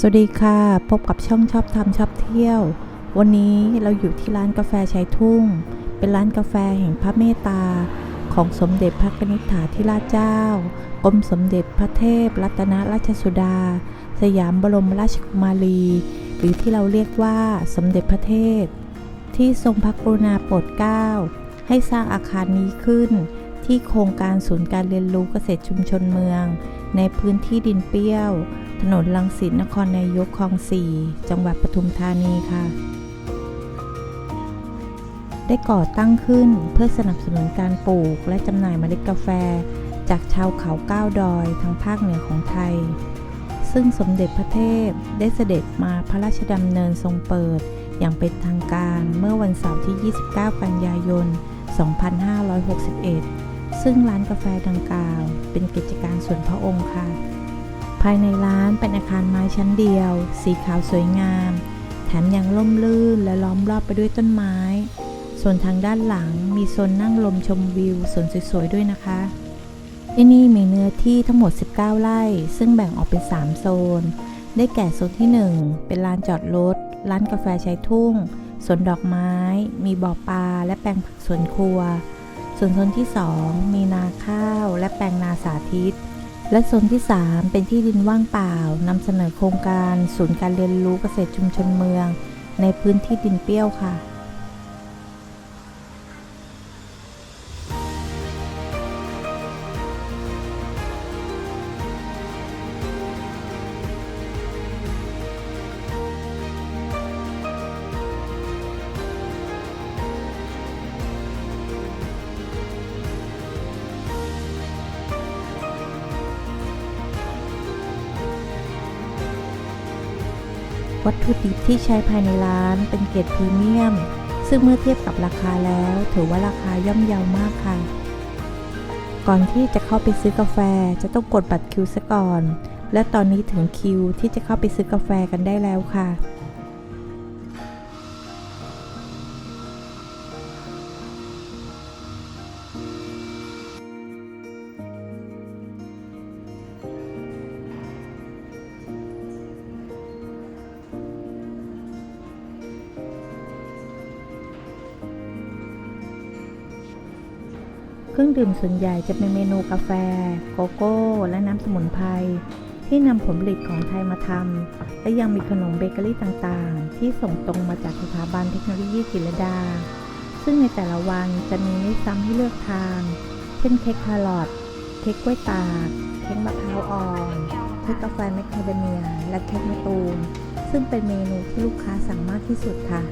สวัสดีค่ะ พบกับช่องชอบทำชอบเที่ยว วันนี้เราอยู่ที่ร้านกาแฟชายทุ่ง เป็นร้านกาแฟแห่งพระเมตตา ของสมเด็จพระกนิษฐาธิราชเจ้ากรมสมเด็จพระเทพ รัตนราชสุดา สยามบรมราชกุมารี หรือที่เราเรียกว่าสมเด็จพระเทพ ที่ทรงพระกรุณาโปรดเกล้าให้สร้างอาคารนี้ขึ้น ที่โครงการศูนย์การเรียนรู้เกษตรชุมชนเมือง ในพื้นที่ดินเปรี้ยว ถนนลังสิตนครนายกคลอง4จังหวัดปทุมธานีค่ะ ได้ก่อตั้งขึ้นเพื่อสนับสนุนการปลูกและจำหน่ายเมล็ดกาแฟ จากชาวเขาก้าวดอยทางภาคเหนือของไทย ซึ่งสมเด็จพระเทพได้เสด็จมาพระราชดำเนินทรงเปิด อย่างเป็นทางการเมื่อวันเสาร์ที่ 29 กันยายน 2561 ซึ่งร้านกาแฟดังกล่าว เป็นกิจการส่วนพระองค์ค่ะ ภายในร้านเป็นอาคารไม้ชั้นเดียว สีขาวสวยงาม แถมยังร่มรื่นและล้อมรอบไปด้วยต้นไม้ ส่วนทางด้านหลังมีโซนนั่งลมชมวิวสวนสวยๆด้วยนะคะที่นี่มีเนื้อที่ทั้งหมด 19 ไร่ ซึ่งแบ่งออกเป็น 3 โซน ได้แก่โซนที่ 1 เป็นลานจอดรถ ร้านกาแฟชายทุ่ง สวนดอกไม้ มีบ่อปลา และแปลงผักสวนครัว ส่วนโซนที่ 2 มีนาข้าวและแปลงนาสาธิต และโซนที่ 3 เป็นที่ดินว่างเปล่านำเสนอโครงการ ศูนย์การเรียนรู้เกษตรชุมชนเมือง ในพื้นที่ดินเปรี้ยวค่ะ วัตถุดิบที่ใช้ภายในร้านเป็นเกรดพรีเมียม ซึ่งเมื่อเทียบกับราคาแล้ว ถือว่าราคาย่อมเยาวมากค่ะ ก่อนที่จะเข้าไปซื้อกาแฟจะต้องกดบัตรคิวซะก่อน และตอนนี้ถึงคิวที่จะเข้าไปซื้อกาแฟกันได้แล้วค่ะ เครื่องดื่มส่วนใหญ่จะเป็นเมนูกาแฟ โกโก้ และน้ำสมุนไพรที่นำผลผลิตของไทยมาทำ และยังมีขนมเบเกอรี่ต่างๆ ที่ส่งตรงมาจากสถาบันเทคโนโลยีจิรลดา ซึ่งในแต่ละวันจะมีไม่ซ้ำให้เลือกทาน เช่นเค้กคาร์ลอตเค้กกล้วยตาก เค้กมะพร้าวอ่อนเค้กกาแฟแมคคาเดเมีย และเค้กมะตูม ซึ่งเป็นเมนูที่ลูกค้าสั่งมากที่สุดค่ะ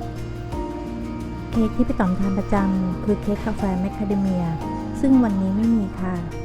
เค้กที่พี่ต๋อมทานประจำคือเค้กกาแฟแมคคาเดเมีย ซึ่งวันนี้ไม่มีค่ะ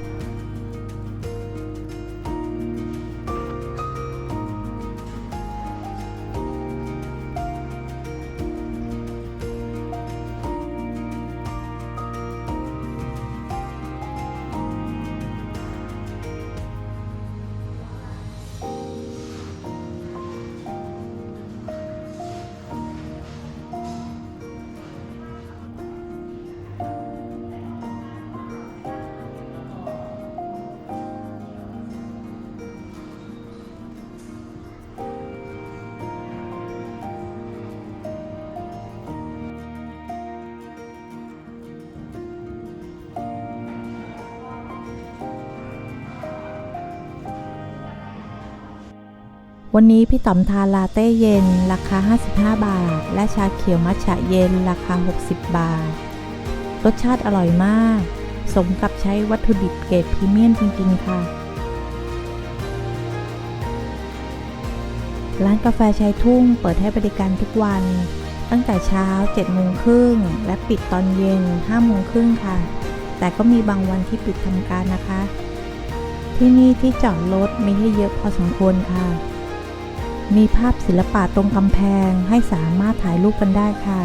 วันนี้พี่ต๋อมทานลาเต้เย็น ราคา 55 บาท และชาเขียวมัทฉะเย็น ราคา 60 บาท รสชาติอร่อยมาก สมกับใช้วัตถุดิบเกรดพรีเมียมจริง ๆ ค่ะ ร้านกาแฟชายทุ่งเปิดให้บริการทุกวัน ตั้งแต่เช้า7โมงครึ่งและปิดตอนเย็น5โมงครึ่งค่ะ แต่ก็มีบางวันที่ปิดทำการนะคะ ที่นี่ที่จอดรถไมีให้เยอะพอสมควรค่ะ มีภาพศิลปะตรงกำแพงให้สามารถถ่ายรูปกันได้ค่ะ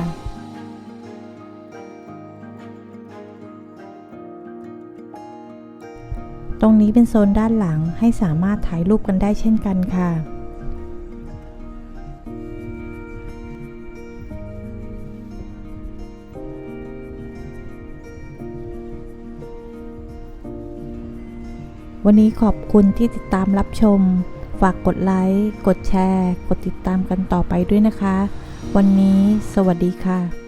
ตรงนี้เป็นโซนด้านหลังให้สามารถถ่ายรูปกันได้เช่นกันค่ะ วันนี้ขอบคุณที่ติดตามรับชมากกดไลค์ กดแชร์ กดติดตามกันต่อไปด้วยนะคะ วันนี้สวัสดีค่ะ